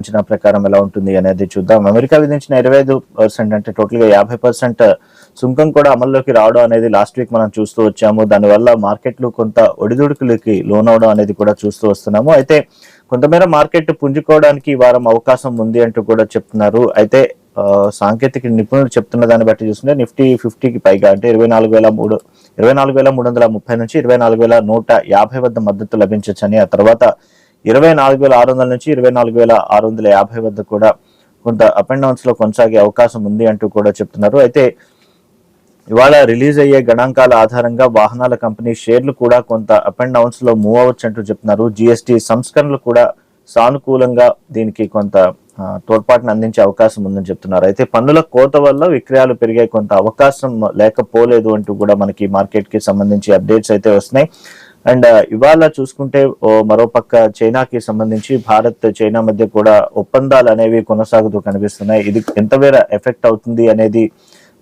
అంచనా ప్రకారం ఎలా ఉంటుంది అనేది చూద్దాం. అమెరికా విధించిన ఇరవై ఐదు పర్సెంట్ అంటే టోటల్గా యాభై పర్సెంట్ సుంకం కూడా అమల్లోకి రావడం అనేది లాస్ట్ వీక్ మనం చూస్తూ వచ్చాము. దానివల్ల మార్కెట్లు కొంత ఒడిదుడుకులకి లోనవడం అనేది కూడా చూస్తూ వస్తున్నాము. అయితే కొంతమేర మార్కెట్ పుంజుకోవడానికి ఈ వారం అవకాశం ఉంది అంటూ కూడా చెప్తున్నారు. అయితే సాంకేతిక నిపుణులు చెప్తున్న దాన్ని బట్టి చూస్తుంటే నిఫ్టీ ఫిఫ్టీకి పైగా అంటే ఇరవై నాలుగు వేల మూడు ఇరవై నాలుగు వేల మూడు వందల ముప్పై నుంచి ఇరవై నాలుగు వేల నూట యాభై వద్ద మద్దతు లభించవచ్చని ఆ తర్వాత ఇరవై నాలుగు వేల ఆరు వందల నుంచి ఇరవై నాలుగు వేల ఆరు వందల యాభై వద్ద కూడా కొంత అప్ అండ్ డౌన్స్లో కొనసాగే అవకాశం ఉంది అంటూ కూడా చెప్తున్నారు. అయితే ఇవాళ రిలీజ్ అయ్యే గణాంకాల ఆధారంగా వాహనాల కంపెనీ షేర్లు కూడా కొంత అప్ అండ్ డౌన్స్లో మూవ్ అవ్వచ్చు అంటూ చెప్తున్నారు. జిఎస్టి సంస్కరణలు కూడా సానుకూలంగా దీనికి కొంత తోడ్పాటును అందించే అవకాశం ఉందని చెప్తున్నారు. అయితే పన్నుల కోత వల్ల విక్రయాలు పెరిగే కొంత అవకాశం లేకపోలేదు అంటూ కూడా మనకి మార్కెట్కి సంబంధించి అప్డేట్స్ అయితే వస్తున్నాయి. అండ్ ఇవాళ చూసుకుంటే ఓ మరోపక్క చైనాకి సంబంధించి భారత్ చైనా మధ్య కూడా ఒప్పందాలు అనేవి కొనసాగుతూ కనిపిస్తున్నాయి. ఇది ఎంతవేర ఎఫెక్ట్ అవుతుంది అనేది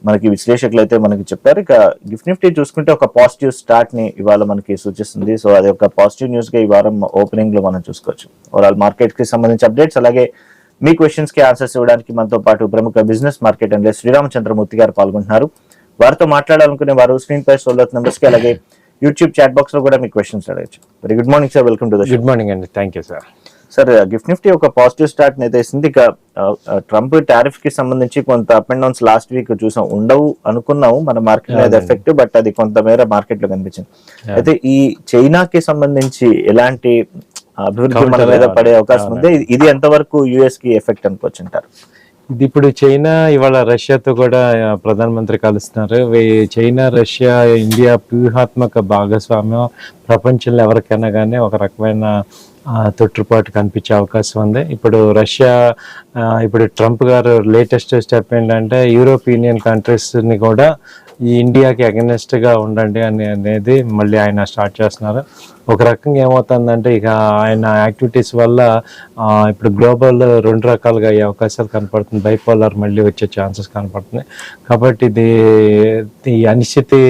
మనకి విశ్లేషకులు అయితే మనకి చెప్పారు. ఇక గిఫ్ట్ నిఫ్టీ చూసుకుంటే ఒక పాజిటివ్ స్టార్ట్ని ఇవాళ మనకి సూచిస్తుంది. సో అది ఒక పాజిటివ్ న్యూస్గా ఈ వారం ఓపెనింగ్లో మనం చూసుకోవచ్చు. ఓవరాల్ మార్కెట్కి సంబంధించి అప్డేట్స్ అలాగే మీ క్వశ్చన్స్కి ఆన్సర్స్ ఇవ్వడానికి మనతో పాటు ప్రముఖ బిజినెస్ మార్కెట్ అండ్ శ్రీరామచంద్రమూర్తి గారు పాల్గొంటున్నారు. వారితో మాట్లాడాలనుకునే వారు స్క్రీన్ పై సోల్ నెంబర్స్కి అలాగే యూట్యూబ్ చాట్ బాక్స్లో కూడా మీ క్వశ్చన్స్ అడగచ్చు. Very good morning sir welcome to the good morning అండి. Thank you sir sir gift Nifty ఒక పాజిటివ్ స్టార్ట్ అయితే ఇస్తుంది ఇక ట్రంప్ టారిఫ్కి సంబంధించి కొంత up and downs last week చూసాం. ఉండవు అనుకున్నాము. మన మార్కెట్ మీద. ఎఫెక్ట్ బట్ అది కొంతమేర మార్కెట్లో కనిపించింది. అయితే ఈ చైనాకి సంబంధించి ఎలాంటి అభివృద్ధి మన మీద. పడే అవకాశం ఉంది? ఇది ఎంతవరకు యుఎస్కి ఎఫెక్ట్ అనుకోవచ్చు అంటారు? ఇది ఇప్పుడు చైనా ఇవాళ రష్యాతో కూడా ప్రధానమంత్రి కలుస్తున్నారు. చైనా రష్యా ఇండియా వ్యూహాత్మక భాగస్వామ్యం ప్రపంచంలో ఎవరికైనా కానీ ఒక రకమైన తొట్టుపాటు కనిపించే అవకాశం ఉంది. ఇప్పుడు రష్యా ఇప్పుడు ట్రంప్ గారు లేటెస్ట్ స్టెప్ ఏంటంటే యూరోప్ యూనియన్ కంట్రీస్ని కూడా ఈ ఇండియాకి against గా ఉండండి అని అనేది మళ్ళీ ఆయన స్టార్ట్ చేస్తున్నారు. ఒక రకంగా ఏమవుతుందంటే ఇక ఆయన యాక్టివిటీస్ వల్ల ఇప్పుడు గ్లోబల్ రెండు రకాలుగా అయ్యే అవకాశాలు కనపడుతుంది బైపోలర్ మళ్ళీ వచ్చే ఛాన్సెస్ కనపడుతుంది కాబట్టి ఇది ఈ అనిశ్చితి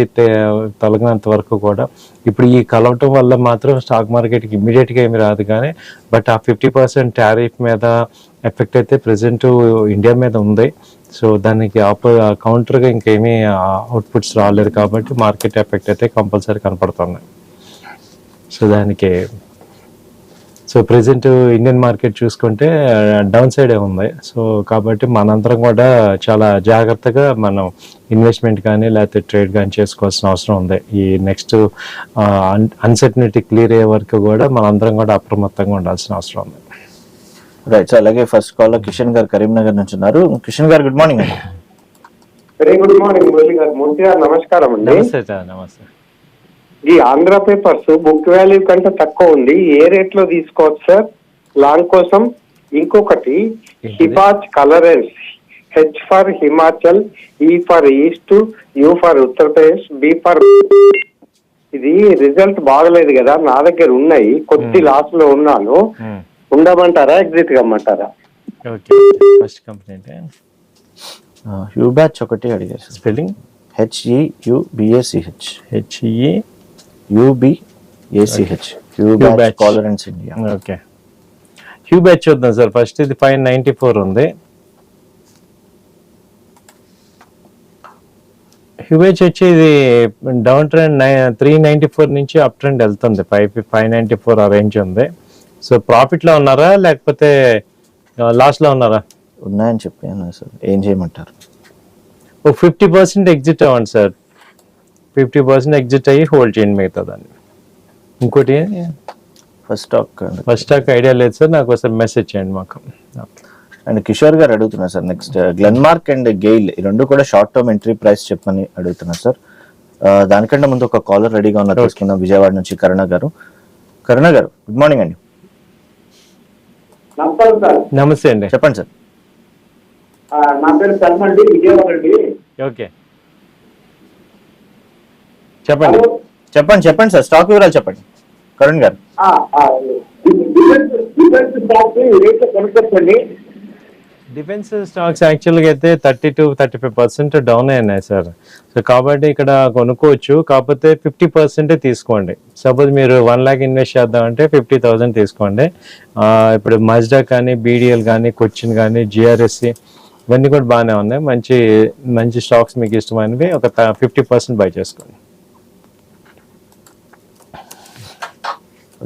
తొలగినంత వరకు కూడా ఇప్పుడు ఈ కలవటం వల్ల మాత్రం స్టాక్ మార్కెట్కి ఇమీడియట్గా ఏమి రాదు కానీ బట్ ఆ ఫిఫ్టీ పర్సెంట్ టారిఫ్ మీద ఎఫెక్ట్ అయితే ప్రజెంట్ ఇండియా మీద ఉంది. సో దానికి ఆపో కౌంటర్గా ఇంకేమీ అవుట్పుట్స్ రాలేదు కాబట్టి మార్కెట్ ఎఫెక్ట్ అయితే కంపల్సరీ కనపడుతుంది. సో దానికి సో ప్రజెంట్ ఇండియన్ మార్కెట్ చూసుకుంటే డౌన్ సైడే ఉంది. సో కాబట్టి మనందరం కూడా చాలా జాగ్రత్తగా మనం ఇన్వెస్ట్మెంట్ కానీ లేకపోతే ట్రేడ్ కానీ చేసుకోవాల్సిన అవసరం ఉంది. ఈ నెక్స్ట్ అన్సర్టనిటీ క్లియర్ అయ్యే వరకు కూడా మనందరం కూడా అప్రమత్తంగా ఉండాల్సిన అవసరం ఉంది. రైట్ సో అలాగే ఫస్ట్ కాల్లో కిషన్ గారు కరీంనగర్ నుంచి ఉన్నారు. కిషన్ గారు గుడ్ మార్నింగ్ అండి. వెరీ గుడ్ మార్నింగ్ మురళి గారు. మూర్తి గారు నమస్కారం అండి. నమస్తే సార్ నమస్తే. ఈ ఆంధ్ర పేపర్స్ బుక్ వాల్యూ కంటే తక్కువ ఉంది. ఏ రేట్లో తీసుకోవచ్చు సార్? లాంగ్ కోసం ఇంకొకటి? హిబాజ్ కలరెన్స్ H for Himachal E for east U for Uttar Pradesh B for ఇది రిజల్ట్ బాగలేదు కదా నా దగ్గర ఉన్నాయి. కొద్ది లాస్లో ఉన్నాను. ఉండమంటారా ఎగ్జిట్ కమ్మంటారా? ఓకే ఫస్ట్ కంపెనీ అంటే హ్యూ బ్యాచ్ ఒకటి అడిగారు. Spelling? హెచ్ఈయుబిఏసిహెచ్ హెచ్ఈ యుబిఏసిహెచ్ Hugh batch. కాలరెన్స్ India okay. Hue batch చూద్దాం సార్. ఫస్ట్ ఇది ఫైవ్ నైంటీ ఫోర్ ఉంది. హ్యూ బ్యాచ్ వచ్చి ఇది down trend three ninety four నుంచి అప్ ట్రెండ్ వెళ్తుంది. ఫైవ్ ఫైవ్ నైంటీ ఫోర్ ఆ రేంజ్ ఉంది. సో ప్రాఫిట్లో ఉన్నారా లేకపోతే లాస్లో ఉన్నారా? ఉన్నాయని చెప్పాను సార్. ఏం చేయమంటారు? ఒక ఫిఫ్టీ పర్సెంట్ ఎగ్జిట్ అవ్వండి సార్. ఫిఫ్టీ పర్సెంట్ ఎగ్జిట్ అయ్యి హోల్డ్ చేయండి మిగతా దాన్ని ఇంకోటి? First stock first stock idea లేదు సార్ నాకు ఒకసారి మెసేజ్ చేయండి మాకు. అండ్ కిషోర్ గారు అడుగుతున్నారు sir next Glenmark and GAIL ఈ రెండు కూడా షార్ట్ టర్మ్ ఎంట్రీ ప్రైస్ చెప్పని అడుగుతున్నారు సార్. దానికంటే ముందు ఒక కాలర్ రెడీగా ఉన్నారు తీసుకుందాం. విజయవాడ నుంచి కరుణ గారు. కరుణ గారు గుడ్ మార్నింగ్ అండి. నమస్తే అండి. చెప్పండి సార్. నా పేరు శర్మ అండి విజయవాడ అండి ఓకే. చెప్పండి. చెప్పండి చెప్పండి సార్. స్టాక్ వివరాలు చెప్పండి. కరుణ్ గారు. డిఫెన్స్ డిఫెన్స్ స్టాక్ రేట్ కొనుక్కొచ్చండి. డిఫెన్స్ స్టాక్స్ యాక్చువల్గా అయితే thirty to thirty five percent down అయినాయి సార్. సో కాబట్టి ఇక్కడ కొనుక్కోవచ్చు. కాకపోతే ఫిఫ్టీ పర్సెంటే తీసుకోండి. సపోజ్ మీరు వన్ ల్యాక్ ఇన్వెస్ట్ చేద్దామంటే ఫిఫ్టీ థౌసండ్ తీసుకోండి. ఇప్పుడు మజ్డా కానీ బీడిఎల్ కానీ కొచ్చిన్ కానీ జిఆర్ఎస్సి ఇవన్నీ కూడా బాగానే ఉన్నాయి. మంచి మంచి స్టాక్స్ మీకు ఇష్టమైనవి ఒక ఫిఫ్టీ పర్సెంట్ బై చేసుకోండి.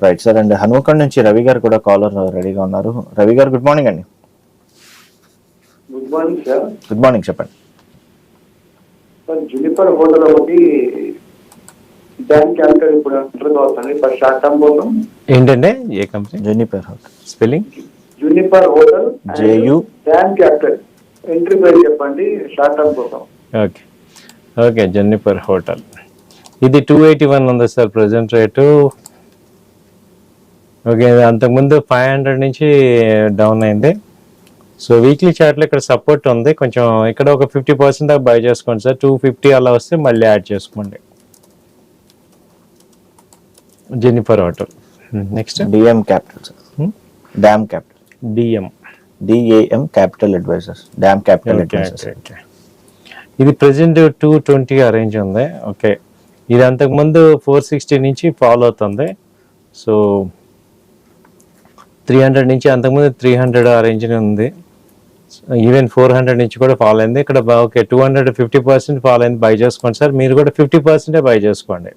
Right sir and. హనుమకొండ నుంచి రవి గారు కూడా కాలర్ రెడీగా ఉన్నారు. రవి గారు గుడ్ మార్నింగ్ అండి. Good morning sir good morning చెప్పండి. సార్ జునిపర్ హోటల్ ఒకటి బ్యాంక్ క్యాపిటల్ ఇప్పుడు ఎంటర్ అవుతుంది ఫర్ షార్ట్ టర్మ్ కోసం ఏంటంటే ఏ company Juniper hotel spelling Juniper hotel JU. Bank capital entry price చెప్పండి షార్ట్ టర్మ్ కోసం ఓకే ఓకే హోటల్ ఇది టూ ఎయిటీ వన్ ఉంది సార్ ప్రజెంట్ రేటు ఓకే అంతకుముందు ఫైవ్ హండ్రెడ్ నుంచి డౌన్ అయింది. సో వీక్లీ చార్ట్లో ఇక్కడ సపోర్ట్ ఉంది. కొంచెం ఇక్కడ ఒక ఫిఫ్టీ పర్సెంట్ దాకా బై చేసుకోండి సార్. టూ ఫిఫ్టీ అలా వస్తే మళ్ళీ యాడ్ చేసుకోండి. Juniper hotel next D M capital DAM capital D M D A M capital advisors DAM capital advisors ఇది ప్రెసెంట్ టూ ట్వంటీ అరేంజ్ ఉంది. ఓకే ఇది అంతకుముందు ఫోర్ సిక్స్టీ నుంచి ఫాలో అవుతుంది. సో త్రీ హండ్రెడ్ నుంచి అంతకుముందు త్రీ హండ్రెడ్ ఆ రేంజ్ ఉంది. ఈవెన్ ఫోర్ హండ్రెడ్ నుంచి కూడా ఫాలో అయింది. ఇక్కడ okay two hundred fifty percent follow అయింది బై చేసుకోండి సార్. మీరు కూడా ఫిఫ్టీ పర్సెంటే బై చేసుకోండి.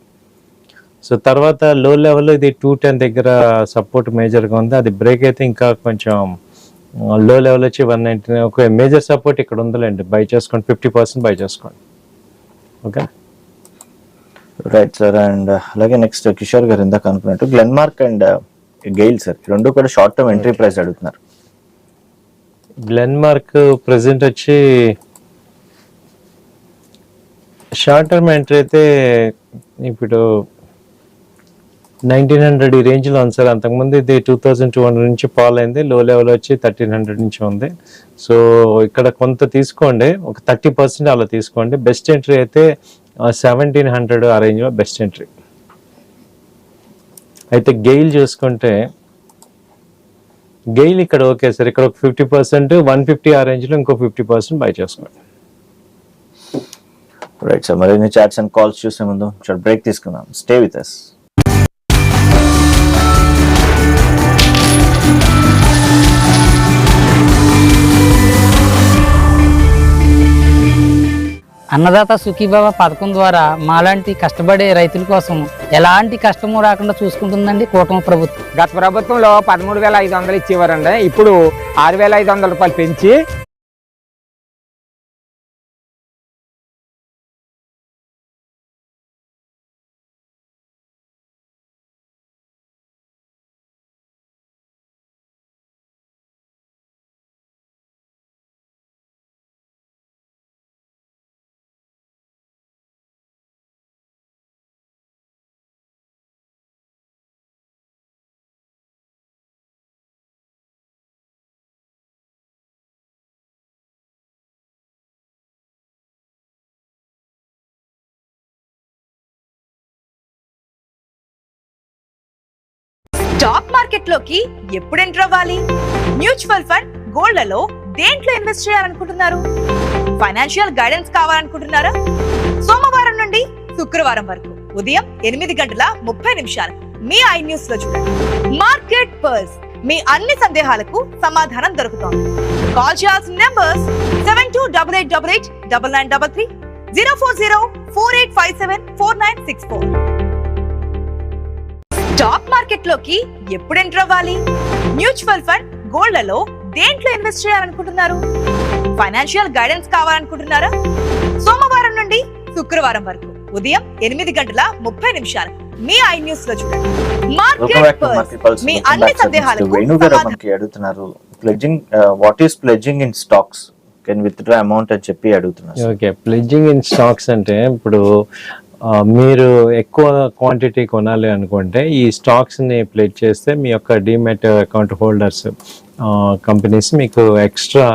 సో తర్వాత లో లెవెల్ ఇది టూ టెన్ దగ్గర సపోర్ట్ మేజర్గా ఉంది. అది బ్రేక్ అయితే ఇంకా కొంచెం uh, లో లెవెల్ వచ్చి వన్ నైంటీ ఒక మేజర్ సపోర్ట్ ఇక్కడ ఉందిలేండి. బై చేసుకోండి. ఫిఫ్టీ పర్సెంట్ బై చేసుకోండి. ఓకే రైట్ సార్ అండ్ అలాగే నెక్స్ట్ కిషోర్ గారు ఇందాక అనుకున్నట్టు గ్లెన్మార్క్ అండ్ గెయిల్ సార్ రెండు కూడా షార్ట్ టర్మ్ ఎంట్రీ ప్రైస్ అడుగుతున్నారు. గ్లెన్ మార్క్ ప్రెసెంట్ వచ్చి షార్ట్ టర్మ్ ఎంట్రీ అయితే ఇప్పుడు నైన్టీన్ హండ్రెడ్ ఈ రేంజ్లో ఉంది సార్. అంతకుముందు ఇది టూ థౌజండ్ టూ హండ్రెడ్ నుంచి ఫాల్ అయింది. లో లెవెల్ వచ్చి థర్టీన్ హండ్రెడ్ నుంచి ఉంది. సో ఇక్కడ కొంత తీసుకోండి. ఒక థర్టీ పర్సెంట్ అలా తీసుకోండి. బెస్ట్ ఎంట్రీ అయితే సెవెంటీన్ హండ్రెడ్ ఆ రేంజ్లో బెస్ట్ ఎంట్రీ అయితే గెయిల్ చూసుకుంటే గెయిన్ ఇక్కడ ఓకే సార్. ఇక్కడ ఒక ఫిఫ్టీ పర్సెంట్ వన్ ఫిఫ్టీ ఆ రేంజ్లో ఇంకో ఫిఫ్టీ పర్సెంట్ బై చేసుకోండి. రైట్ సార్ మరి చాట్స్ అండ్ కాల్స్ చూసే ముందు బ్రేక్ తీసుకుందాం. Stay with us Annadata Sukhibhava పథకం ద్వారా మాలాంటి కష్టపడే రైతుల కోసం ఎలాంటి కష్టము రాకుండా చూసుకుంటుందండి కూటమి ప్రభుత్వం. గత ప్రభుత్వంలో పదమూడు వేల ఐదు వందలు ఇచ్చేవారండి. ఇప్పుడు ఆరు వేల ఐదు వందల రూపాయలు పెంచి స్టాక్ మార్కెట్లోకి ఎప్పుడు ఎంటర్ అవ్వాలి? మ్యూచువల్ ఫండ్ గోల్డ్లలో దేంట్లో ఇన్వెస్ట్ చేయాలనుకుంటున్నారు? ఫైనాన్షియల్ గైడెన్స్ కావాలనుకుంటున్నారా? సోమవారం నుండి శుక్రవారం వరకు ఉదయం ఎనిమిది గంటల ముప్పై నిమిషాలు మీ ఐ న్యూస్లో చూడండి. మార్కెట్ పర్స్ మీ అన్ని సందేహాలకు సమాధానం దొరుకుతోంది. కాల్ చేయాల్సిన numbers seven two double eight double eight double nine double three zero four zero four eight five seven four nine six four stock మార్కెట్లోకి ఎప్పుడు ఎంటర్ అవ్వాలి? మ్యూచువల్ ఫండ్ గోల్డ్లలో దేంట్లో ఇన్వెస్ట్ చేయాలనుకుంటున్నారు? ఫైనాన్షియల్ గైడెన్స్ కావాలనుకుంటున్నారా? సోమవారం నుండి శుక్రవారం వరకు ఉదయం ఎనిమిది గంటల ముప్పై నిమిషాలు మీ ఐ న్యూస్లో చూడండి మార్కెట్ మీ అన్ని సందేహాలకు మనకి అడుగుతున్నారు. Pledging what is pledging in stocks can withdraw amount అని చెప్పి అడుగుతున్నారు. ఓకే ప్లెడ్జింగ్ ఇన్ స్టాక్స్ అంటే ఇప్పుడు మీరు ఎక్కువ క్వాంటిటీ కొనాలి అనుకుంటే ఈ స్టాక్స్ని ప్లేట్ చేస్తే మీ యొక్క డిమెట్ అకౌంట్ హోల్డర్స్ కంపెనీస్ మీకు ఎక్స్ట్రా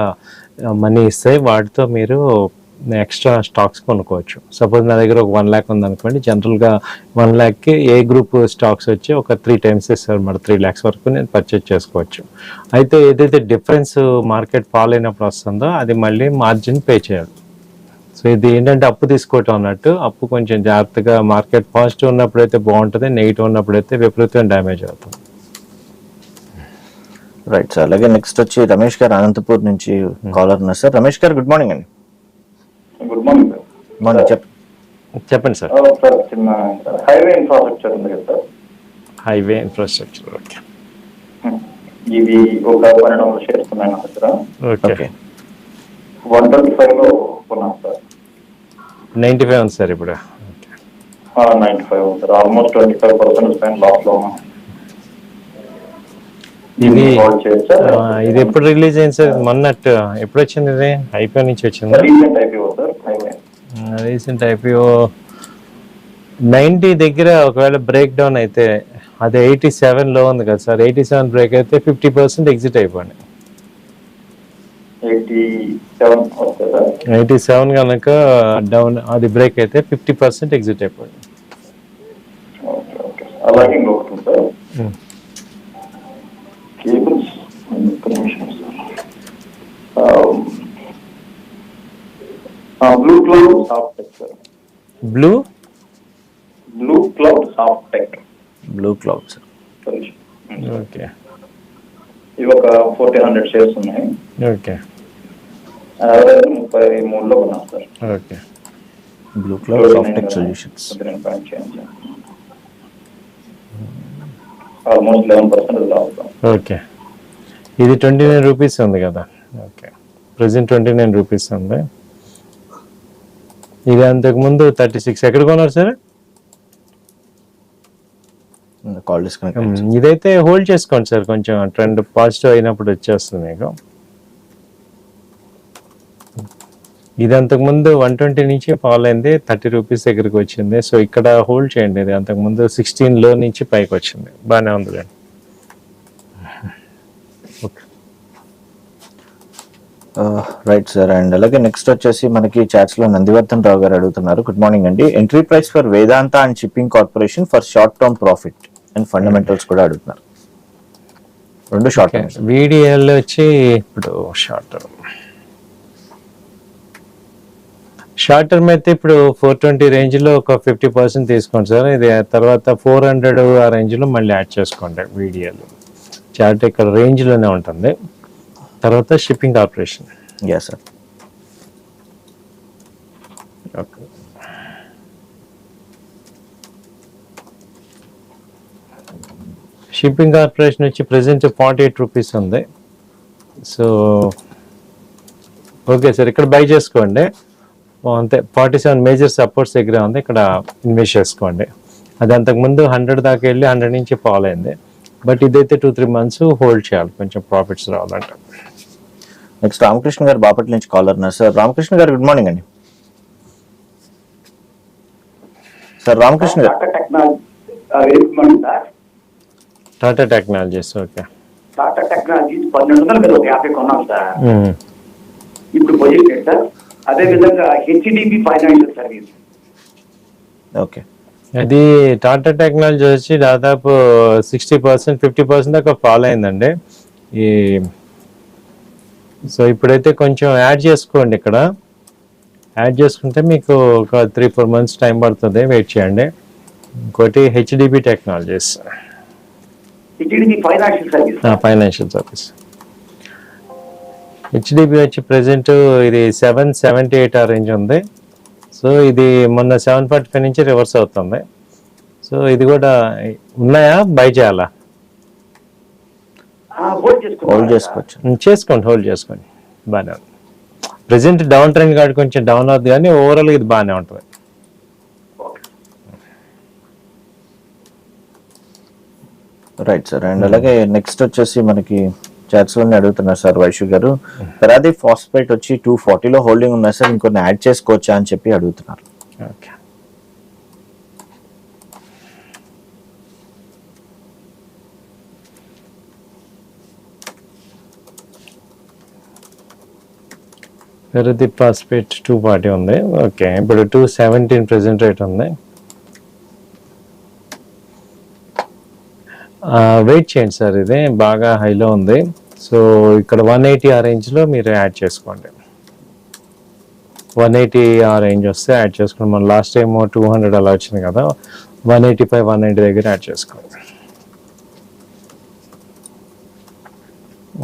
మనీ ఇస్తాయి వాటితో మీరు ఎక్స్ట్రా స్టాక్స్ కొనుక్కోవచ్చు. సపోజ్ నా దగ్గర ఒక వన్ ల్యాక్ ఉందనుకోండి జనరల్గా వన్ ల్యాక్కి ఏ గ్రూప్ స్టాక్స్ వచ్చి ఒక త్రీ టైమ్స్ ఇస్తారు. మరి త్రీ ల్యాక్స్ వరకు నేను పర్చేజ్ చేసుకోవచ్చు. అయితే ఏదైతే డిఫరెన్స్ మార్కెట్ ఫాల్ అయినప్పుడు వస్తుందో అది మళ్ళీ మార్జిన్ పే చేయాలి. సో ఇది ఏంటంటే అప్పు తీసుకోవటం అన్నట్టు. అప్పు కొంచెం జాగ్రత్తగా మార్కెట్ పాజిటివ్ ఉన్నప్పుడు అయితే బాగుంటుంది నెగిటివ్ ఉన్నప్పుడు అయితే విపరీతం డ్యామేజ్ అవుతుంది. రైట్ సార్ అలాగే నెక్స్ట్ వచ్చి రమేష్ గారు అనంతపూర్ నుంచి కాలర్ ఉన్నారు. సార్ రమేష్ గారు గుడ్ మార్నింగ్ అండి. Good morning sir. మార్నింగ్ చెప్ చెప్పండి సార్. సార్ చిన్న హైవే ఇన్ఫ్రాస్ట్రక్చర్ ఉంది కదా సార్. Highway infrastructure okay. ఇది ఒక పన్నెండు వందల షేర్స్ ఉన్నాయి దగ్గర. ఓకే. వన్ ట్వంటీ ఫైవ్లో కొన్నాను సార్. నైంటీ ఫైవ్ ఉంది సార్ ఇప్పుడు. Ninety five sir. Almost twenty five పర్సెంట్లో ఇది ఇది ఎప్పుడు రిలీజ్ అయింది సార్? మొన్నట్టు ఎప్పుడు వచ్చింది ఇది? ఐపీఓ నుంచి వచ్చింది? రీసెంట్ ఐపీఓ రీసెంట్ నైంటీ దగ్గర ఒకవేళ బ్రేక్ డౌన్ అయితే అది ఎయిటీ సెవెన్లో ఉంది కదా సార్. ఎయిటీ సెవెన్ బ్రేక్ అయితే ఫిఫ్టీ పర్సెంట్ ఎగ్జిట్ అయిపోయింది. ఎయిటీ సెవెన్ కనుక డౌన్ అది బ్రేక్ అయితే ఫిఫ్టీ పర్సెంట్ ఎగ్జిట్ అయిపోయింది. అలాగే. Cables Blue Cloud Soft Tech sir. Blue? Blue Cloud Soft Tech. Blue Cloud sir. Okay. ఇవి ఒక ఫోర్టీన్ హండ్రెడ్ షేర్స్ ఉన్నాయి. ఓకే. ముప్పై మూడులో ఉన్నాం sir. Okay. Blue Cloud Softech Solutions almost eleven percent లాభం okay. ఇది ట్వంటీ నైన్ రూపీస్ ఉంది కదా. Okay. Present twenty nine rupees ఉంది. ఇది అంతకుముందు థర్టీ సిక్స్ ఎక్కడ కొన్నారు సార్? కాల్ ఇదైతే హోల్డ్ చేసుకోండి సార్ కొంచెం. ట్రెండ్ పాజిటివ్ అయినప్పుడు వచ్చేస్తుంది మీకు. ఇది అంతకుముందు వన్ ట్వంటీ నుంచి ఫాల్ అయింది థర్టీ రూపీస్ దగ్గరికి వచ్చింది. సో ఇక్కడ హోల్డ్ చేయండి ఇది. అంతకుముందు సిక్స్టీన్లో నుంచి పైకి వచ్చింది. బాగానే ఉంది. ఓకే రైట్ సార్ అండ్ అలాగే నెక్స్ట్ వచ్చేసి మనకి చాట్స్లో నందివర్ధన్ రావు గారు అడుగుతున్నారు. గుడ్ మార్నింగ్ అండి. Entry price for Vedanta and Shipping Corporation for short term profit and fundamentals కూడా అడుగుతున్నారు. రెండు షార్ట్ టర్మ్ వీడియోల్ వచ్చి ఇప్పుడు షార్ట్ టర్మ్ షార్ట్ టర్మ్ అయితే ఇప్పుడు ఫోర్ ట్వంటీ రేంజ్లో ఒక ఫిఫ్టీ పర్సెంట్ తీసుకోండి సార్. ఇది తర్వాత ఫోర్ హండ్రెడ్ ఆ రేంజ్లో మళ్ళీ యాడ్ చేసుకోండి వీడియోలు చార్ట్ ఇక్కడ రేంజ్లోనే ఉంటుంది. తర్వాత Shipping Corporation yeah sir okay Shipping Corporation వచ్చి ప్రెసెంట్ ఫార్టీ ఎయిట్ రూపీస్ ఉంది. సో ఓకే సార్ ఇక్కడ బై చేసుకోండి. అంతే ఫార్టీ సెవెన్ మేజర్ సపోర్ట్స్ దగ్గర ఉంది. ఇక్కడ ఇన్వెస్ట్ చేసుకోండి. అది అంతకుముందు హండ్రెడ్ దాకా వెళ్ళి హండ్రెడ్ నుంచి ఫాల్ అయింది. బట్ ఇదైతే టూ త్రీ మంత్స్ హోల్డ్ చేయాలి. కొంచెం ప్రాఫిట్స్ రావాలంటే. నెక్స్ట్ రామకృష్ణ గారు బాపట్ల నుంచి కాలర్ ఉన్నారు. సార్ రామకృష్ణ గారు గుడ్ మార్నింగ్ అండి. సార్ రామకృష్ణ గారు. Tata Technologies okay Tata Technologies పన్నెండు వందల మీద ఒక యాభై కొన్నాం సార్. ఇప్పుడు పొజిషన్ సార్? అదే విధంగా హెచ్డిబి ఫైనాన్షియల్ సర్వీస్ ఓకే. అది టాటా టెక్నాలజీ వచ్చి దాదాపు సిక్స్టీ పర్సెంట్ ఫిఫ్టీ పర్సెంట్ దాకా ఫాలో అయిందండి. ఈ సో ఇప్పుడైతే కొంచెం యాడ్ చేసుకోండి ఇక్కడ. యాడ్ చేసుకుంటే మీకు ఒక త్రీ ఫోర్ మంత్స్ టైం పడుతుంది. వెయిట్ చేయండి. ఇంకోటి HDB Technologies financial service financial service HDB వచ్చి ప్రెసెంట్ ఇది సెవెన్ సెవెంటీ ఎయిట్ ఆ రేంజ్ ఉంది. సో ఇది మొన్న సెవెన్ ఫార్టీ ఫైవ్ నుంచి రివర్స్ అవుతుంది. సో ఇది కూడా ఉన్నాయా? బై చేయాలా? హోల్డ్ చేసుకోవచ్చు. ఉమ్, చేసుకోండి హోల్డ్ చేసుకోండి. బాగానే ఉంది. ప్రెసెంట్ డౌన్ ట్రెండ్ కాదు కొంచెం డౌన్ అవుతుంది కానీ ఓవరాల్ ఇది బాగానే ఉంటుంది. రైట్ సార్ అండ్ అలాగే నెక్స్ట్ వచ్చేసి మనకి చాట్స్ అడుగుతున్నారు సార్ వైషు గారు. పరాది ఫాస్ఫేట్ వచ్చి టూ ఫార్టీలో హోల్డింగ్ ఉన్నాయి సార్ ఇంకొన్ని యాడ్ చేసుకోవచ్చా అని చెప్పి అడుగుతున్నారు. ఓకే. పెరది టూ ఫార్టీ ఉంది. ఓకే. ఇప్పుడు టూ సెవెంటీన్ ప్రెసెంట్ రేట్ ఉంది. వెయిట్ చేయండి సార్ ఇది బాగా హైలో ఉంది. సో ఇక్కడ వన్ ఎయిటీ ఆ రేంజ్లో మీరు యాడ్ చేసుకోండి. వన్ ఎయిటీ ఆ రేంజ్ వస్తే యాడ్ చేసుకోండి. మన లాస్ట్ టైం టూ హండ్రెడ్ అలా వచ్చింది కదా one eighty five one ninety దగ్గర యాడ్ చేసుకోండి.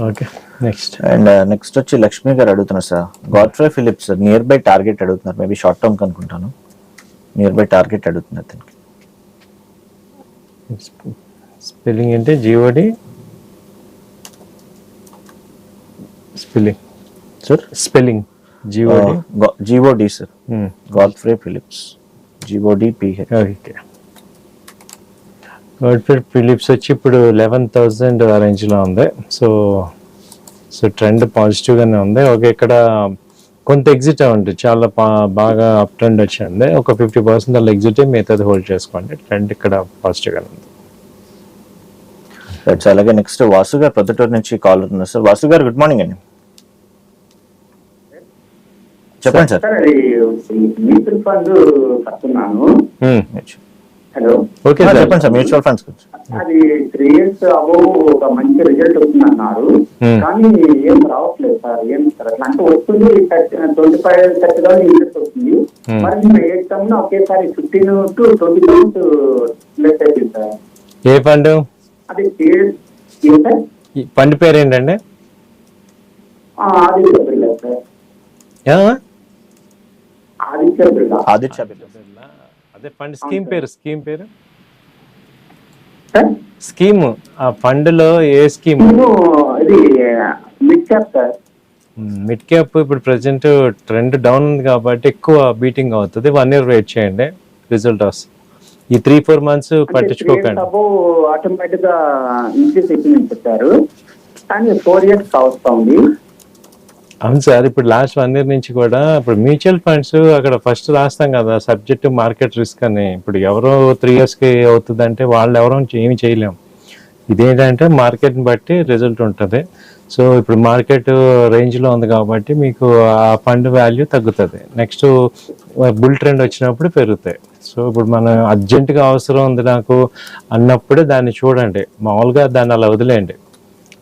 Okay next and next uh, వచ్చి లక్ష్మి గారు అడుగుతున్నారు sir. Godfrey Phillips near buy target అడుగుతున్నారు. మేబీ షార్ట్ టర్మ్ అనుకుంటాను నియర్ బై టార్గెట్ అడుగుతున్నారు స్పెల్లింగ్ ఏంటి? G O D spelling. Sir spelling. G O D G O D sir Godfrey Phillips G O D P H okay గోడ్ఫిల్ Phillips వచ్చి ఇప్పుడు eleven thousand రేంజ్లో ఉంది. So so trend పాజిటివ్గానే ఉంది. Okay ఇక్కడ కొంత ఎగ్జిట్ అవ్వండి చాలా బాగా అప్ ట్రెండ్ వచ్చింది ఒక ఫిఫ్టీ పర్సెంట్ అలా ఎగ్జిట్ మిగతాది హోల్డ్ చేసుకోండి. ట్రెండ్ ఇక్కడ పాజిటివ్గానే ఉంది. రైట్ అలాగే నెక్స్ట్ వాసు గారు ప్రొద్దుటూరు నుంచి కాల్ ఉన్నారు సార్ వాసు గారు గుడ్ మార్నింగ్ అండి చెప్పండి సార్ మ్యూచువల్ ఫండ్ కడుతున్నాను హలో ఓకే సార్ చెప్పండి సార్ మ్యూచువల్ ఫండ్స్ అది త్రీ ఇయర్స్ అబో ఒక మంచి రిజల్ట్ వస్తుంది అన్నారు Hmm. కానీ ఏం రావట్లేదు సార్ ఏం సార్ అంటే వస్తుంది twenty five thirty thousand interest వస్తుంది. Hmm. మరి నేను ఎయిట్ టర్మ్ ఒకేసారి fifteen to twenty thousand less అయిపోయింది సార్ ఏ ఫండ్? అది ఫండ్ పేరు ఏంటండి ఆదిత్య. అదే ఫండ్ స్కీమ్ పేరు స్కీమ్ పేరు? స్కీమ్ ఆ ఫండ్లో ఏ స్కీమ్? నేను ఇది mid cap sir. Mid cap ఇప్పుడు ప్రెసెంట్ ట్రెండ్ డౌన్ ఉంది కాబట్టి ఎక్కువ బీటింగ్ అవుతుంది. వన్ ఇయర్ వెయిట్ చేయండి. రిజల్ట్ వస్తుంది. ఈ త్రీ ఫోర్ మంత్స్ పట్టించుకోకండి. ఆటోమేటిక్గా ఇంక్రీస్ అయిపోయిందని చెప్పారు కానీ ఫోర్ ఇయర్స్ కావస్తా ఉంది. అవును సార్ ఇప్పుడు లాస్ట్ వన్ ఇయర్ నుంచి కూడా ఇప్పుడు మ్యూచువల్ ఫండ్స్ అక్కడ ఫస్ట్ రాస్తాం కదా సబ్జెక్ట్ మార్కెట్ రిస్క్ అని. ఇప్పుడు ఎవరో త్రీ ఇయర్స్కి అవుతుందంటే వాళ్ళు ఎవరో ఏమి చేయలేం. ఇదేంటంటే మార్కెట్ని బట్టి రిజల్ట్ ఉంటుంది. సో ఇప్పుడు మార్కెట్ రేంజ్లో ఉంది కాబట్టి మీకు ఆ ఫండ్ వాల్యూ తగ్గుతుంది. నెక్స్ట్ బుల్ ట్రెండ్ వచ్చినప్పుడు పెరుగుతాయి. సో ఇప్పుడు మనం అర్జెంటుగా అవసరం ఉంది నాకు అన్నప్పుడే దాన్ని చూడండి. మామూలుగా దాన్ని అలా వదిలేయండి.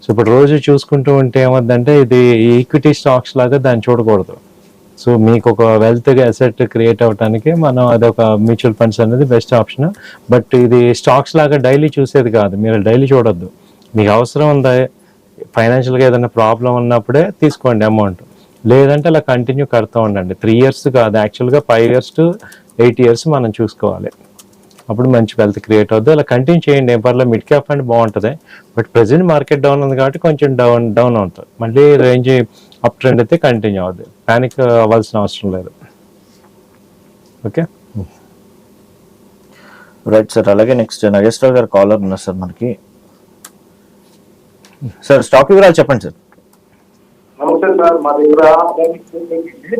సో ఇప్పుడు రోజు చూసుకుంటూ ఉంటే ఏమవుతుందంటే ఇది ఈక్విటీ స్టాక్స్ లాగా దాన్ని చూడకూడదు. సో మీకు ఒక వెల్త్ అసెట్ క్రియేట్ అవ్వడానికి మనం అదొక మ్యూచువల్ ఫండ్స్ అనేది బెస్ట్ ఆప్షన్ బట్ ఇది స్టాక్స్ లాగా డైలీ చూసేది కాదు. మీరు డైలీ చూడొద్దు. మీకు అవసరం ఉందా? ఫైనాన్షియల్గా ఏదైనా ప్రాబ్లం ఉన్నప్పుడే తీసుకోండి అమౌంట్ లేదంటే అలా కంటిన్యూ కడుతూ ఉండండి. త్రీ ఇయర్స్ కాదు. యాక్చువల్గా five years to eight years మనం చూసుకోవాలి. అప్పుడు మంచి వెల్త్ క్రియేట్ అవుద్ది. అలా కంటిన్యూ చేయండి. ఏం మిడ్ క్యాప్ అండ్ బాగుంటుంది. బట్ ప్రెసెంట్ మార్కెట్ డౌన్ ఉంది కాబట్టి కొంచెం డౌన్ డౌన్ అవుతుంది. మళ్ళీ రేంజ్ అప్ ట్రెండ్ అయితే కంటిన్యూ అవుద్ది. ప్యానిక్ అవ్వాల్సిన అవసరం లేదు. ఓకే రైట్ సార్ అలాగే నెక్స్ట్ నగేశ్వర్ గారు కాలర్ ఉన్నారు సార్ మనకి. సార్ స్టాక్ వివరాలు చెప్పండి సార్ సార్ మా దగ్గర అదాని పోర్ట్ ఉంది.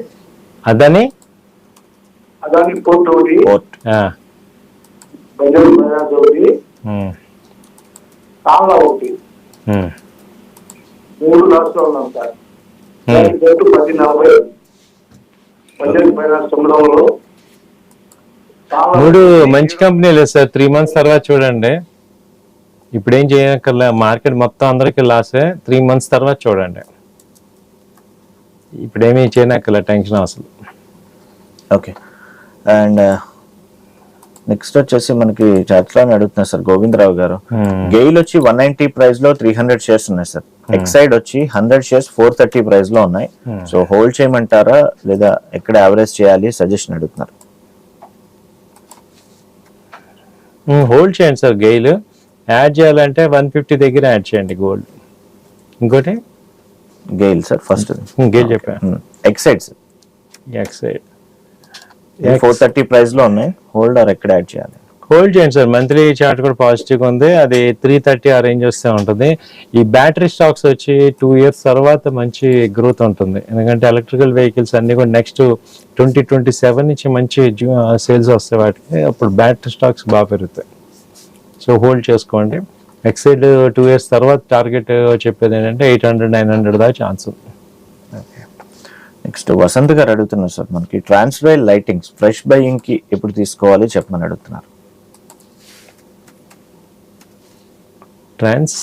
అదని? అదాని పోర్ట్ ఒకటి పోర్ట్ ఆ, బజాజ్ బజాజ్ ఒకటి. ఉమ్, కాంగ్లా ఒకటి. ఉమ్, మూడు రాష్ట్రాలు ఉన్నాం సార్. దాని రేటు పది నలభై బజాజ్ ఫైనాన్స్ తొమ్మిది వందలు కాంగ్లా మూడు ఒకటి. మంచి కంపెనీలే సార్. త్రీ మంత్స్ తర్వాత చూడండి. ఇప్పుడు ఏం చేయక్కర్లే. మార్కెట్ మొత్తం అందరికీ లాసే. త్రీ మంత్స్ తర్వాత చూడండి. ఇప్పుడు ఏమీ చేయనక్కర్లే టెన్షన్ అసలు ఓకే. అండ్ నెక్స్ట్ వచ్చేసి మనకి చర్చలో అడుగుతున్నారు సార్ గోవిందరావు గారు. Hmm. గెయిల్ వచ్చి వన్ నైన్టీ ప్రైస్లో త్రీ హండ్రెడ్ షేర్స్ ఉన్నాయి సార్. ఎక్సైడ్ వచ్చి హండ్రెడ్ షేర్స్ ఫోర్ థర్టీ ప్రైస్లో ఉన్నాయి సో హోల్డ్ చేయమంటారా లేదా ఎక్కడ యావరేజ్ చేయాలి సజెషన్ అడుగుతున్నారు? హోల్డ్ చేయండి సార్ గెయిల్. యాడ్ చేయాలంటే వన్ ఫిఫ్టీ దగ్గర యాడ్ చేయండి గోల్డ్. ఇంకోటి? GAIL sir first. గెయిల్ చెప్పాను Exide sir Exide four thirty ప్రైస్లో ఉన్నాయి. హోల్డ్ ఆర్ ఎక్కడ యాడ్ చేయాలి? హోల్డ్ చేయండి సార్. మంత్లీ చార్ట్ కూడా పాజిటివ్ ఉంది. అది త్రీ థర్టీ ఆ రేంజ్ వస్తే ఉంటుంది. ఈ బ్యాటరీ స్టాక్స్ వచ్చి టూ ఇయర్స్ తర్వాత మంచి గ్రోత్ ఉంటుంది. ఎందుకంటే ఎలక్ట్రికల్ వెహికల్స్ అన్ని కూడా నెక్స్ట్ ట్వంటీ ట్వంటీ సెవెన్ నుంచి మంచి సేల్స్ వస్తాయి వాటికి అప్పుడు బ్యాటరీ స్టాక్స్ బాగా పెరుగుతాయి. సో హోల్డ్ చేసుకోండి. ఎక్సైడ్ టూ ఇయర్స్ తర్వాత టార్గెట్ చెప్పేది ఏంటంటే ఎయిట్ హండ్రెడ్ నైన్ హండ్రెడ్ దాకా ఛాన్స్ ఉంది. నెక్స్ట్ వసంత్ గారు అడుగుతున్నారు సార్ మనకి ట్రాన్స్ రైల్ లైటింగ్స్ ఫ్రెష్ బయింగ్కి ఎప్పుడు తీసుకోవాలి చెప్పమని అడుగుతున్నారు. Trans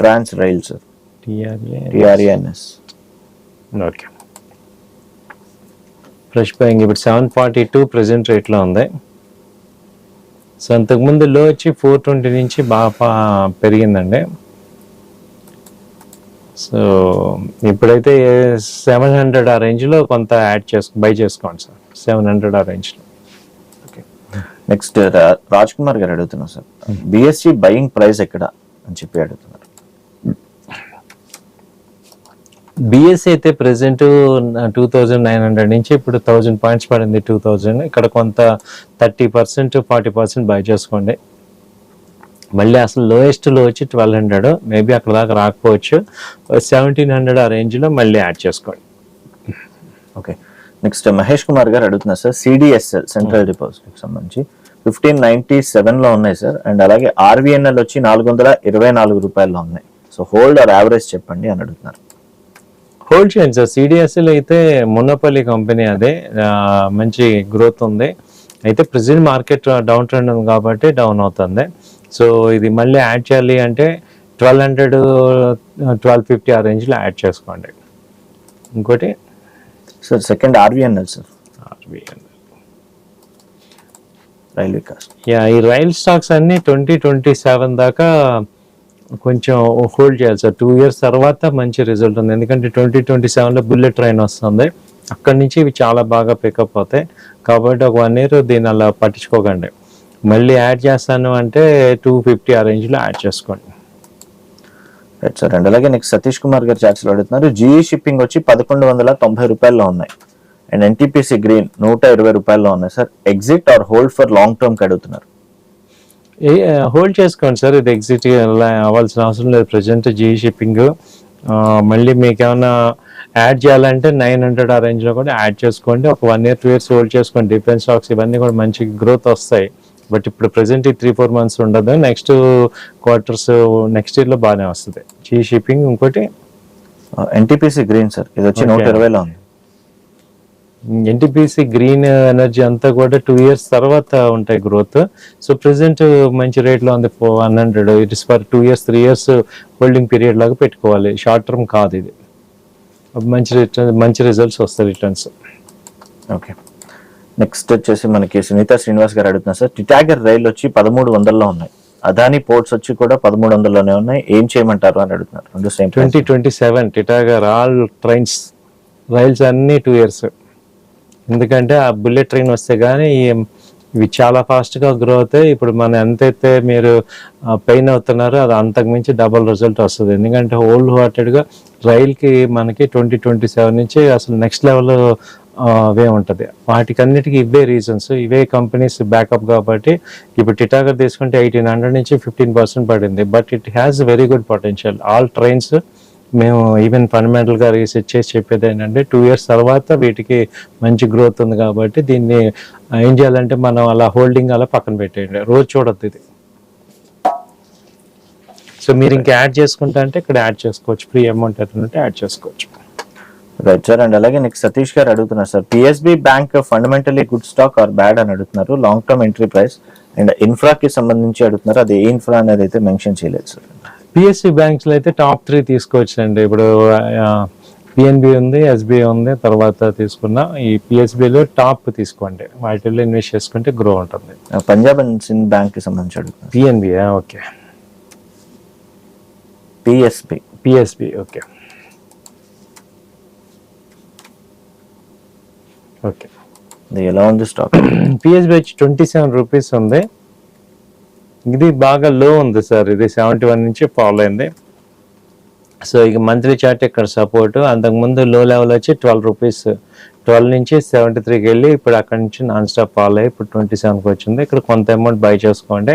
Transrail sir T R N S okay fresh buying ఇప్పుడు సెవెన్ ఫార్టీ టూ ప్రజెంట్ రేట్లో ఉంది. సో అంతకుముందు లో వచ్చి ఫోర్ ట్వంటీ నుంచి బాగా పెరిగిందండి. సో ఇప్పుడైతే సెవెన్ హండ్రెడ్ ఆ రేంజ్లో కొంత యాడ్ చేసుకో బై చేసుకోండి సార్. సెవెన్ హండ్రెడ్ ఆ రేంజ్లో నెక్స్ట్ రాజ్ కుమార్ గారు అడుగుతున్నారు సార్. బిఎస్సి బయింగ్ ప్రైస్ ఎక్కడ అని చెప్పి అడుగుతున్నారు. బిఎస్సి అయితే present two thousand nine hundred నుంచి ఇప్పుడు థౌజండ్ పాయింట్స్ పడింది టూ థౌజండ్ ఇక్కడ కొంత thirty percent forty percent buy చేసుకోండి. మళ్ళీ అసలు లోయెస్ట్లో వచ్చి ట్వెల్వ్ హండ్రెడ్ మేబీ అక్కడ దాకా రాకపోవచ్చు. సెవెంటీన్ హండ్రెడ్ ఆ రేంజ్లో మళ్ళీ యాడ్ చేసుకోండి. ఓకే నెక్స్ట్ మహేష్ కుమార్ గారు అడుగుతున్నారు sir C D S L central deposit సంబంధించి ఫిఫ్టీన్ నైన్టీ సెవెన్లో ఉన్నాయి సార్ అండ్ అలాగే ఆర్వీఎన్ఎల్ వచ్చి నాలుగు వందల ఇరవై నాలుగు రూపాయల్లో ఉన్నాయి. సో హోల్డ్ ఆర్ యావరేజ్ చెప్పండి అని అడుగుతున్నారు. హోల్డ్ చేయండి సార్ సిడిఎస్ఎల్ అయితే మున్నపల్లి కంపెనీ అదే. మంచి గ్రోత్ ఉంది. అయితే ప్రెసెంట్ మార్కెట్ డౌన్ ట్రెండ్ ఉంది కాబట్టి డౌన్ అవుతుంది. సో ఇది మళ్ళీ యాడ్ చేయాలి అంటే ట్వెల్వ్ హండ్రెడ్ ట్వెల్వ్ ఫిఫ్టీ ఆ రేంజ్లో యాడ్ చేసుకోండి. ఇంకోటి? Sir second R V N L sir railway cost yeah ఈ రైల్ స్టాక్స్ అన్ని ట్వంటీ ట్వంటీ సెవెన్ దాకా కొంచెం హోల్డ్ చేయాలి సార్. టూ ఇయర్స్ తర్వాత మంచి రిజల్ట్ ఉంది. ఎందుకంటే ట్వంటీ ట్వంటీ సెవెన్లో బుల్లెట్ ట్రైన్ వస్తుంది. అక్కడి నుంచి ఇవి చాలా బాగా పికప్ అవుతాయి. కాబట్టి ఒక వన్ ఇయర్ దీన్ని అలా పట్టించుకోకండి. మళ్ళీ యాడ్ చేస్తాను అంటే టూ ఫిఫ్టీ ఆ రేంజ్లో యాడ్ చేసుకోండి. రైట్ సార్ అండ్ అలాగే నెక్స్ట్ సతీష్ కుమార్ గారు చాట్స్ అడుగుతున్నారు. జిఈ షిప్పింగ్ వచ్చి పదకొండు వందల తొంభై రూపాయల్లో ఉన్నాయి. అండ్ ఎన్టీపీసీ గ్రీన్ నూట ఇరవై రూపాయల్లో ఉన్నాయి sir exit or hold for long టర్మ్కి అడుగుతున్నారు. హోల్డ్ చేసుకోండి సార్ ఇది ఎగ్జిట్ అవ్వాల్సిన అవసరం లేదు. ప్రజెంట్ జీ షిప్పింగ్ మళ్ళీ మీకు ఏమైనా యాడ్ చేయాలంటే నైన్ హండ్రెడ్ ఆ రేంజ్లో కూడా యాడ్ చేసుకోండి. ఒక one year two years hold చేసుకోండి. డిఫెన్స్ స్టాక్స్ ఇవన్నీ కూడా మంచి గ్రోత్ వస్తాయి. బట్ ఇప్పుడు ప్రజెంట్ ఈ త్రీ ఫోర్ మంత్స్ ఉండదు. నెక్స్ట్ క్వార్టర్స్ నెక్స్ట్ ఇయర్లో బాగానే వస్తుంది. జీ షిప్పింగ్ ఇంకోటి N T P C green sir ఇది వచ్చి నూట. ఇరవైలో ఉంది. ఎన్టీపీసీ గ్రీన్ ఎనర్జీ అంతా కూడా టూ ఇయర్స్ తర్వాత ఉంటాయి గ్రోత్ సో ప్రెసెంట్ మంచి రేట్లో ఉంది one hundred it is for two years three years holding period లాగా పెట్టుకోవాలి. షార్ట్ టర్మ్ కాదు ఇది. మంచి రిటర్న్ మంచి రిజల్ట్స్ వస్తాయి రిటర్న్స్ ఓకే నెక్స్ట్ వచ్చేసి మనకి సునీత శ్రీనివాస్ గారు అడుగుతున్నారు సార్ టిటాగర్ రైలు వచ్చి పదమూడు వందల్లో ఉన్నాయి. అదాని పోర్ట్స్ వచ్చి కూడా పదమూడు వందల్లోనే ఉన్నాయి. ఏం చేయమంటారు? అని అడుగుతున్నారు. రెండు same twenty twenty seven Titagarh all trains rails అన్ని టూ ఇయర్స్ ఎందుకంటే ఆ బుల్లెట్ ట్రైన్ వస్తే కానీ ఇవి చాలా ఫాస్ట్గా గ్రో అవుతాయి. ఇప్పుడు మనం ఎంతైతే మీరు పెయిన్ అవుతున్నారో అది అంతకు మించి డబల్ రిజల్ట్ వస్తుంది. ఎందుకంటే హోల్డ్ హార్టెడ్గా రైల్కి మనకి ట్వంటీ ట్వంటీ సెవెన్ నుంచి అసలు నెక్స్ట్ లెవెల్ అవే ఉంటుంది. వాటికన్నిటికీ ఇవే రీజన్స్. ఇవే కంపెనీస్ బ్యాకప్ కాబట్టి ఇప్పుడు టిటాగర్ తీసుకుంటే ఎయిటీన్ హండ్రెడ్ నుంచి ఫిఫ్టీన్ పర్సెంట్ పడింది. But it has very good potential. All trains మేము ఈవెన్ ఫండమెంటల్గా రీసెర్చ్ చేసి చెప్పేది ఏంటంటే టూ ఇయర్స్ తర్వాత వీటికి మంచి గ్రోత్ ఉంది కాబట్టి దీన్ని ఏం చేయాలంటే మనం అలా హోల్డింగ్ అలా పక్కన పెట్టేయండి. రోజు చూడద్దు ఇది. సో మీరు ఇంకా యాడ్ చేసుకుంటా అంటే ఇక్కడ యాడ్ చేసుకోవచ్చు. ఫ్రీ అమౌంట్ అంటే యాడ్ చేసుకోవచ్చు. రైట్ సార్ అండ్ అలాగే నెక్స్ట్ సతీష్ గారు అడుగుతున్నారు sir PSB bank fundamentally good stock or bad అని అడుగుతున్నారు. Long term entry price and ఇన్ఫ్రాకి సంబంధించి అడుగుతున్నారు. అది ఏ ఇన్ఫ్రా అనేది అయితే మెన్షన్ చేయలేదు సార్ పిఎస్సి బ్యాంక్స్లో అయితే టాప్ త్రీ తీసుకోవచ్చు అండి ఇప్పుడు పిఎన్బి ఉంది ఎస్బీఐ ఉంది తర్వాత తీసుకున్న ఈ PSB లో టాప్ తీసుకోండి. వాటిల్లో ఇన్వెస్ట్ చేసుకుంటే గ్రో ఉంటుంది. పంజాబ్ అండ్ సింధ్ బ్యాంక్కి సంబంధించి PNB okay. PSB PSB okay. Okay. ఎలా ఉంది స్టాక్ పిఎస్బి వచ్చి ట్వంటీ సెవెన్ రూపీస్ ఉంది. ఇది బాగా లో ఉంది సార్ ఇది సెవెంటీ వన్ నుంచి ఫాలో అయింది. సో ఇక మంత్లీ చార్ట్ ఇక్కడ సపోర్ట్ అంతకుముందు లో లెవెల్ వచ్చి ట్వెల్వ్ రూపీస్ ట్వెల్వ్ నుంచి సెవెంటీ త్రీకి వెళ్ళి ఇప్పుడు అక్కడ నుంచి నాన్ స్టాప్ ఫాలో అయ్యి ఇప్పుడు ట్వంటీ సెవెన్కి వచ్చింది. ఇక్కడ కొంత అమౌంట్ బై చేసుకోండి.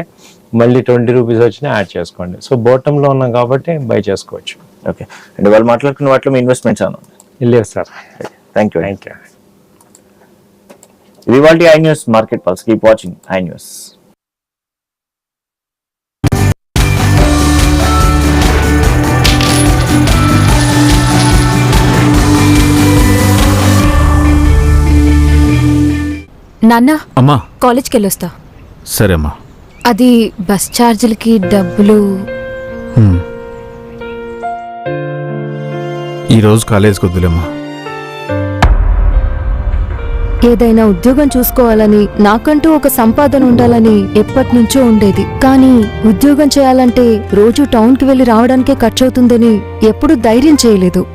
మళ్ళీ ట్వంటీ రూపీస్ వచ్చినా యాడ్ చేసుకోండి. సో బాటంలో ఉన్నాం కాబట్టి బై చేసుకోవచ్చు. ఓకే అండ్ వాళ్ళు మాట్లాడుకున్న వాటిలో మీ ఇన్వెస్ట్మెంట్స్ అను లేదు sir thank you thank you ఇది వాళ్ళ I news market pulse keep watching I news నాన్న అమ్మా. కాలేజ్కి వెళ్ళొస్తా సరే అమ్మా. అది బస్ ఛార్జీలకి డబ్బులు. ఈరోజు కాలేజీకి వద్దులేమ్మా. ఏదైనా ఉద్యోగం చూసుకోవాలని నాకంటూ ఒక సంపాదన ఉండాలని ఎప్పటి నుంచో ఉండేది. కానీ ఉద్యోగం చేయాలంటే రోజు టౌన్కి వెళ్ళి రావడానికే ఖర్చవుతుందని ఎప్పుడు ధైర్యం చేయలేదు.